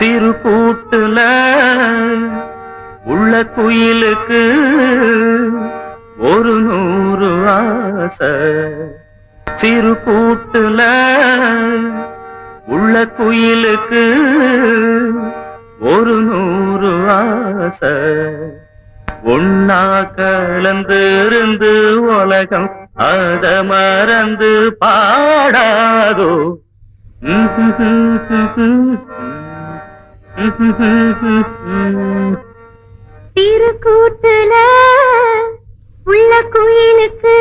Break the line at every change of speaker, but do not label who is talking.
சிறு கூட்டுல உள்ள குயிலுக்கு ஒரு நூறு ஆசை. சிறு கூட்டுல உள்ள குயிலுக்கு ஒரு நூறு ஆசை. ஒன்னா கலந்து இருந்து உலகம் அத மறந்து பாடாதோ.
Mm-hmm. கூட்டுல உள்ள குயிலுக்கு